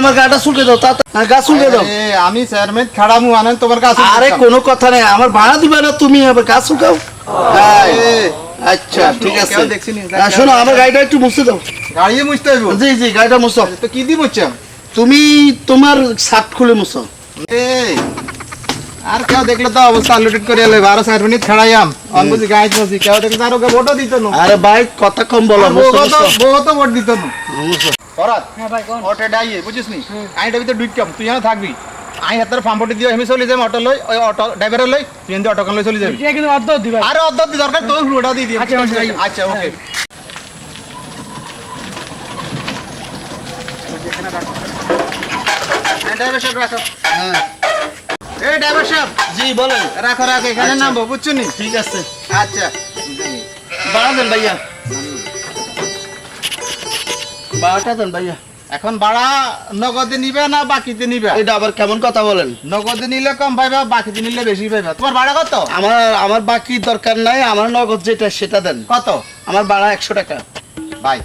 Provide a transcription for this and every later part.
আমার গাটা চুলকে দাও তা গা চুলকে দাও। আমি চেয়ারম্যান খাড়ামু আনেন তোমার কাছে আরে কোনো কথা নেই আমার ভাড়া দিবে না তুমি আবার গা চুলকাও। আচ্ছা ঠিক আছে। হ্যাঁ, শোনো আমার গাড়িটা একটু মুছে দাও। গাড়ি মুছতে হইব? জি জি গাড়িটা মুছো। তো কি দি মুছছাম তুমি তোমার শার্ট খুলে মুছো। আর কেউ দেখলে তো অবস্থা আনলোডেড করে এলে বারো চার মিনিট ছাড়াইয়াম অনবুঝি গাড়ি মুছি কেউ দেখলে তার ওকে ভোটও দিত না। আরে ভাই কথা কম বলো বহুত মুছো ভোট দিত না। করাত হ্যাঁ ভাই কোন? অটো ডাইয়ে বুঝিস নি? আইটা ভিতরে ডুইটাম তুই এখানে থাকবি। আই হাতের ফার্মপটি দিয়ে আমি চলে যাই অটো লই ওই অটো ড্রাইভার লই তুই এনদি অটো কান লই চলে যাবি। এটা কিন্তু অর্ধ দিবা আরে অর্ধ দি দরকার তো হুড়া দিয়ে দিই আচ্ছা, আচ্ছা, আচ্ছা। ওকে ড্রাইভার সাহেব রাখো। হ্যাঁ এই ড্রাইভার সাহেব জি বলেন। রাখো রাখো এখানে আচ্ছা। নামবো বুঝছ নি? ঠিক আছে। আচ্ছা। বাড়া দেন ভাইয়া। ভাইয়া। এখন ভাড়া নগদে নিবে না বাকিতে নিবে? এটা আবার কেমন কথা বলেন? নগদে নিলে কম পাইবা বাকিতে নিলে বেশি পাইবা তোমার ভাড়া কত? আমার আমার বাকি দরকার নাই আমার নগদ যেটা সেটা দেন। কত? আমার ভাড়া একশো টাকা। ভাই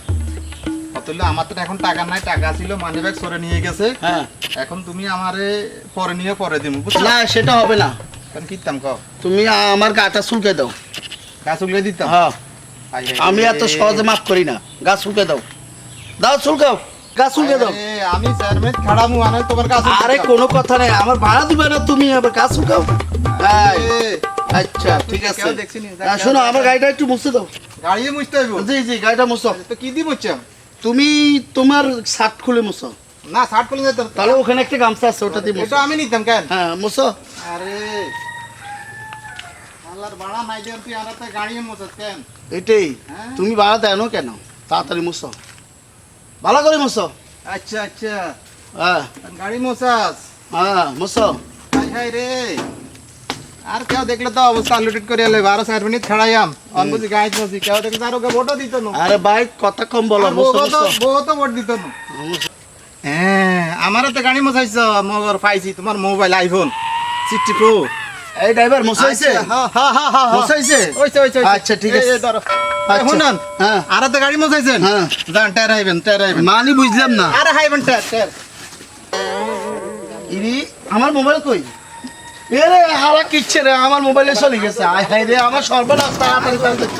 কত আমার তো এখন টাকা নাই টাকা ছিল মানি ব্যাগ সরে নিয়ে গেছে। হ্যাঁ। এখন তুমি আমারে পরে নিয়ে পরে দিমু না সেটা হবে না। কারণ কিতাম কও? তুমি আমার গাটা চুলকে দাও। গাছ উগলে দিতাম? হ্যাঁ। আমি এত সহজে মাফ করি না। গা চুলকে দাও। দাও চুলকাও গা চুলকে দাও। আমি চেয়ারম্যান খাড়ামু আনে তোমার কাছে আরে কোনো কথা নেই। আমার ভাড়া দিবে না তুমি আবার গা চুলকাও আচ্ছা ঠিক আছে। শোনো আমার গাড়িটা একটু দাও। গাড়ি মুছতে জি জি গাড়িটা মুছো। তো কি তুমি তোমার শার্ট খুলে মুছো। না শার্ট খুলে যেতাম তাহলে ওখানে একটা গামছা আছে ওটা দিয়ে এটা আমি নিতাম কেন? হ্যাঁ মুছো। আরে আল্লাহর ভাড়া নাই দেন তুই আর গাড়ি মুছত কেন? এটাই। হ্যাঁ? তুমি ভাড়া দেয় না কেন? তাড়াতাড়ি মুছো। ভালো করে মুছো। আচ্ছা আচ্ছা। হ্যাঁ। গাড়ি মোছাস? হ্যাঁ মুছো। হাই হাই রে। আর কেউ দেখলে তো অবস্থা আনলোডেড করে এলে বারো চার মিনিট ছাড়াইয়াম অনবুঝি গাড়ি মুছি কেউ দেখলে তার ওকে ভোটও দিত না। আরে ভাই কথা কম বলো আর মুছো বউও তো- মুছো। বউও তো ভোট দিত না। হ্যাঁ আমারও তো গাড়ি মোছাইছ। মোবাইল পাইছি তোমার মোবাইল আইফোন সিক্সটি প্রো। এই ড্রাইভার হয়েছে হ্যাঁ হ্যাঁ হ্যাঁ হ্যাঁ হয়েছে ওইছে ওইছে আচ্ছা, ঠিক আছে। আচ্ছা। শুনুন হ্যাঁ। আর তো গাড়ি মোছাইছেন হ্যাঁ। যান টের আইবেন টের আইবেন। মানি বুঝলাম না। আরে হাইবেন টের টের। ইরি আমার মোবাইল কই? এ রে হারা কিচ্ছে রে আমার মোবাইলে চলে গেছে। আয় হায় রে আমার সর্বনাশ তাড়াতাড়ি তাড়াতাড়ি।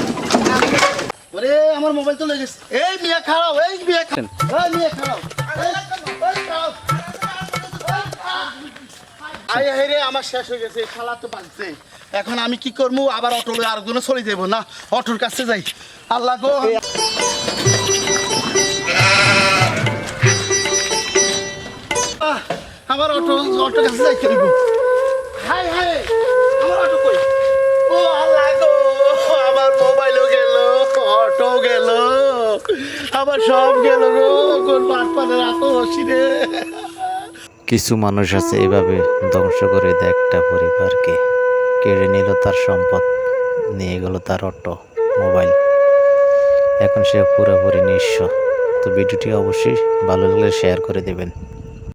ওরে আমার মোবাইল তো লেগে এই মিয়া খাড়াও এই মিয়া খাড়াও। এই মিয়া খাড়াও। এই, এই খাড়াও। আয় হায় রে আমার শেষ হয়ে গেছে খালা তো বাজছে এখন আমি কি করব? আবার অটো আর কোনো চলে যাব না? অটোর কাছে যাই। আল্লাহ গো। আমার অটো অটো কাছে যাই হইব হাই হাই, আমার অটো কই? ও আল্লাহ গো, আমার মোবাইলও গেল অটো গেল, আমার সব গেল গো, কোন পাট পানের হসি রে। কিছু মানুষ আছে এভাবে ধ্বংস করে দেয় একটা পরিবারকে। কেড়ে নিল তার সম্পদ, নিয়ে গেল তার অটো, মোবাইল। এখন সে পুরোপুরি নিঃস্ব। তো ভিডিওটি অবশ্যই ভালো লাগলে শেয়ার করে দেবেন।